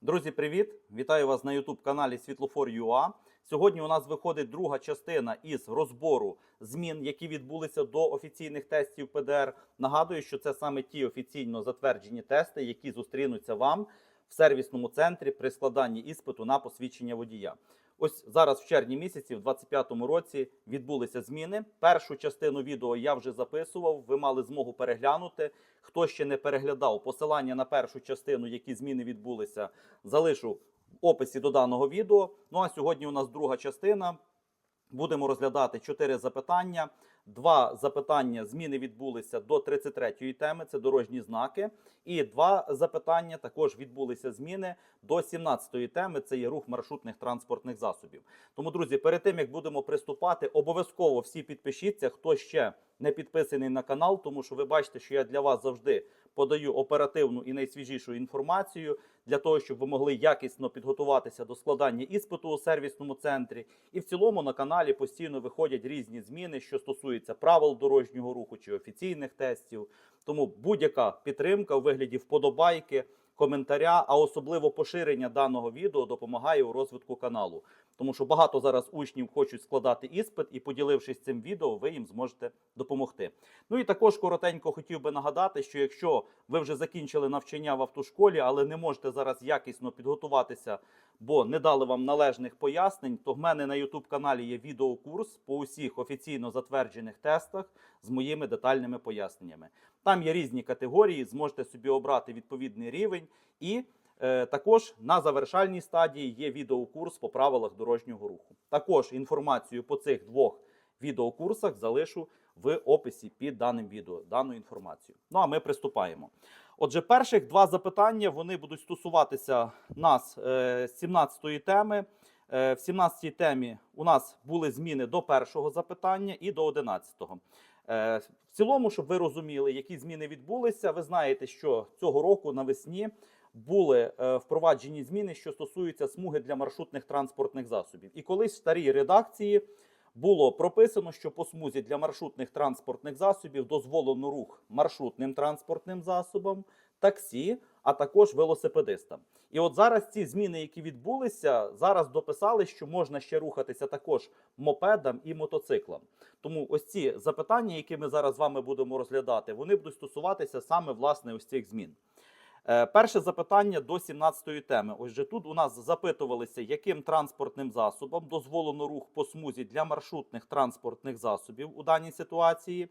Друзі, привіт! Вітаю вас на youtube каналі Світлофор.ua. Сьогодні у нас виходить друга частина із розбору змін, які відбулися до офіційних тестів ПДР. Нагадую, що це саме ті офіційно затверджені тести, які зустрінуться вам в сервісному центрі при складанні іспиту на посвідчення водія. Ось зараз в червні місяці, в 2025 році, відбулися зміни. Першу частину відео я вже записував. Ви мали змогу переглянути. Хто ще не переглядав посилання на першу частину, які зміни відбулися, залишу в описі до даного відео. Ну а сьогодні у нас друга частина. Будемо розглядати чотири запитання. Два запитання зміни відбулися до 33-ї теми, це дорожні знаки. І два запитання також відбулися зміни до 17-ї теми, це є рух маршрутних транспортних засобів. Тому, друзі, перед тим як будемо приступати, обов'язково всі підпишіться, хто ще не підписаний на канал, тому що ви бачите, що я для вас завжди подаю оперативну і найсвіжішу інформацію для того, щоб ви могли якісно підготуватися до складання іспиту у сервісному центрі. І в цілому на каналі постійно виходять різні зміни, що стосуються правил дорожнього руху чи офіційних тестів. Тому будь-яка підтримка у вигляді вподобайки, коментаря, а особливо поширення даного відео допомагає у розвитку каналу. Тому що багато зараз учнів хочуть складати іспит, і поділившись цим відео, ви їм зможете допомогти. Ну і також коротенько хотів би нагадати, що якщо ви вже закінчили навчання в автошколі, але не можете зараз якісно підготуватися, бо не дали вам належних пояснень, то в мене на YouTube каналі є відеокурс по усіх офіційно затверджених тестах з моїми детальними поясненнями. Там є різні категорії, зможете собі обрати відповідний рівень і. Е, Також на завершальній стадії є відеокурс по правилах дорожнього руху. Також інформацію по цих двох відеокурсах залишу в описі під даним відео, дану інформацію. Ну а ми приступаємо. Отже, перших два запитання вони будуть стосуватися нас е, 17-ї теми. Е, В 17-й темі у нас були зміни до першого запитання і до 11-го. Е, В цілому, щоб ви розуміли, які зміни відбулися, ви знаєте, що цього року навесні були е, впроваджені зміни, що стосуються смуги для маршрутних транспортних засобів. І колись в старій редакції було прописано, що по смузі для маршрутних транспортних засобів дозволено рух маршрутним транспортним засобам, таксі, а також велосипедистам. І от зараз ці зміни, які відбулися, зараз дописали, що можна ще рухатися також мопедам і мотоциклам. Тому ось ці запитання, які ми зараз з вами будемо розглядати, вони будуть стосуватися саме власне ось цих змін. Е, Перше запитання до 17-ї теми. Ось же тут у нас запитувалися, яким транспортним засобом дозволено рух по смузі для маршрутних транспортних засобів у даній ситуації.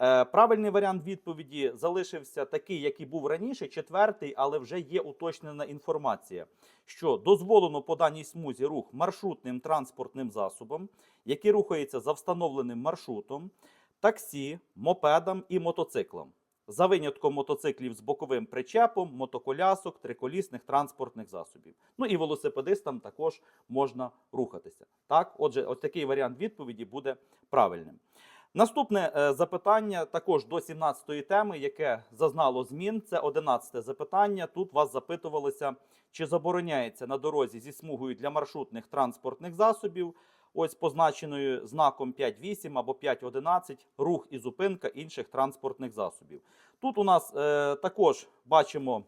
Е, Правильний варіант відповіді залишився такий, який був раніше, четвертий, але вже є уточнена інформація, що дозволено по даній смузі рух маршрутним транспортним засобом, який рухається за встановленим маршрутом, таксі, мопедам і мотоциклам за винятком мотоциклів з боковим причепом, мотоколясок, триколісних транспортних засобів. Ну і велосипедистам також можна рухатися. Так, отже, ось такий варіант відповіді буде правильним. Наступне е, запитання також до 17-ї теми, яке зазнало змін. Це 11 запитання. Тут вас запитувалося, чи забороняється на дорозі зі смугою для маршрутних транспортних засобів, ось позначеною знаком 5.8 або 5.11, рух і зупинка інших транспортних засобів. Тут у нас е, також бачимо.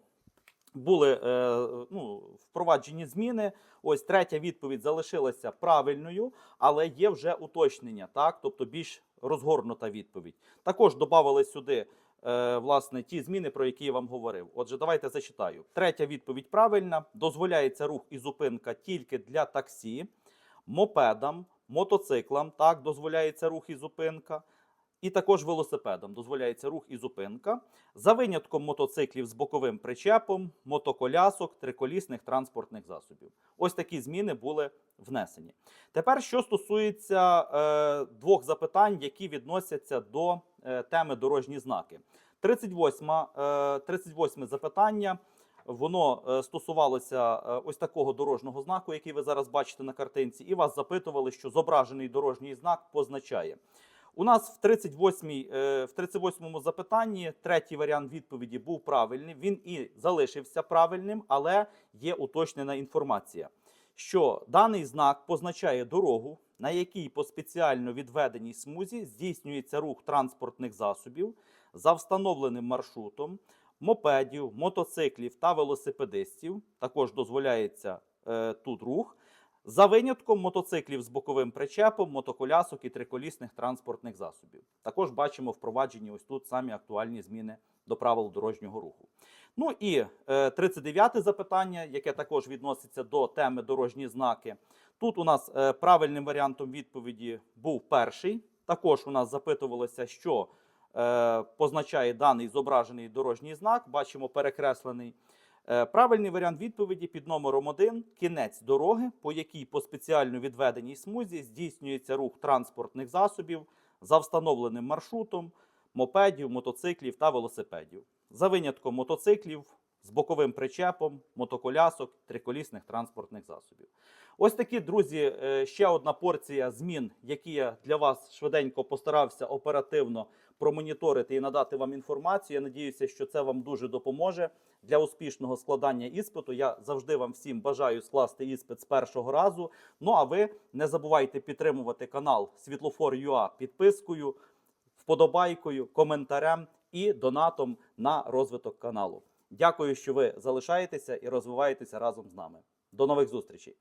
Були е, ну, впроваджені зміни. Ось третя відповідь залишилася правильною, але є вже уточнення, так, тобто більш розгорнута відповідь. Також додавали сюди е, власне ті зміни, про які я вам говорив. Отже, давайте зачитаю. Третя відповідь правильна. Дозволяється рух і зупинка тільки для таксі, мопедам, мотоциклам. Так, дозволяється рух і зупинка. І також велосипедам дозволяється рух і зупинка за винятком мотоциклів з боковим причепом, мотоколясок, триколісних транспортних засобів. Ось такі зміни були внесені. Тепер, що стосується е, двох запитань, які відносяться до е, теми дорожні знаки. 38, е, 38 запитання. Воно е, стосувалося е, ось такого дорожнього знаку, який ви зараз бачите на картинці, і вас запитували, що зображений дорожній знак позначає. У нас в 38 е, в 38-му запитанні третій варіант відповіді був правильний. Він і залишився правильним, але є уточнена інформація, що даний знак позначає дорогу, на якій по спеціально відведеній смузі здійснюється рух транспортних засобів за встановленим маршрутом, мопедів, мотоциклів та велосипедистів. Також дозволяється е, тут рух. За винятком мотоциклів з боковим причепом, мотоколясок і триколісних транспортних засобів. Також бачимо впроваджені ось тут самі актуальні зміни до правил дорожнього руху. Ну і е, 39 запитання, яке також відноситься до теми дорожні знаки. Тут у нас е, правильним варіантом відповіді був перший. Також у нас запитувалося, що позначає даний зображений дорожній знак. Бачимо перекреслений. Е, Правильний варіант відповіді під номером 1 – кінець дороги, по якій по спеціально відведеній смузі здійснюється рух транспортних засобів за встановленим маршрутом, мопедів, мотоциклів та велосипедів. За винятком мотоциклів з боковим причепом, мотоколясок, триколісних транспортних засобів. Ось такі, друзі, е, ще одна порція змін, які я для вас швиденько постарався оперативно промоніторити і надати вам інформацію. Я надіюся, що це вам дуже допоможе для успішного складання іспиту. Я завжди вам всім бажаю скласти іспит з першого разу. Ну а ви не забувайте підтримувати канал Світлофор.ua підпискою, вподобайкою, коментарем і донатом на розвиток каналу. Дякую, що ви залишаєтеся і розвиваєтеся разом з нами. До нових зустрічей!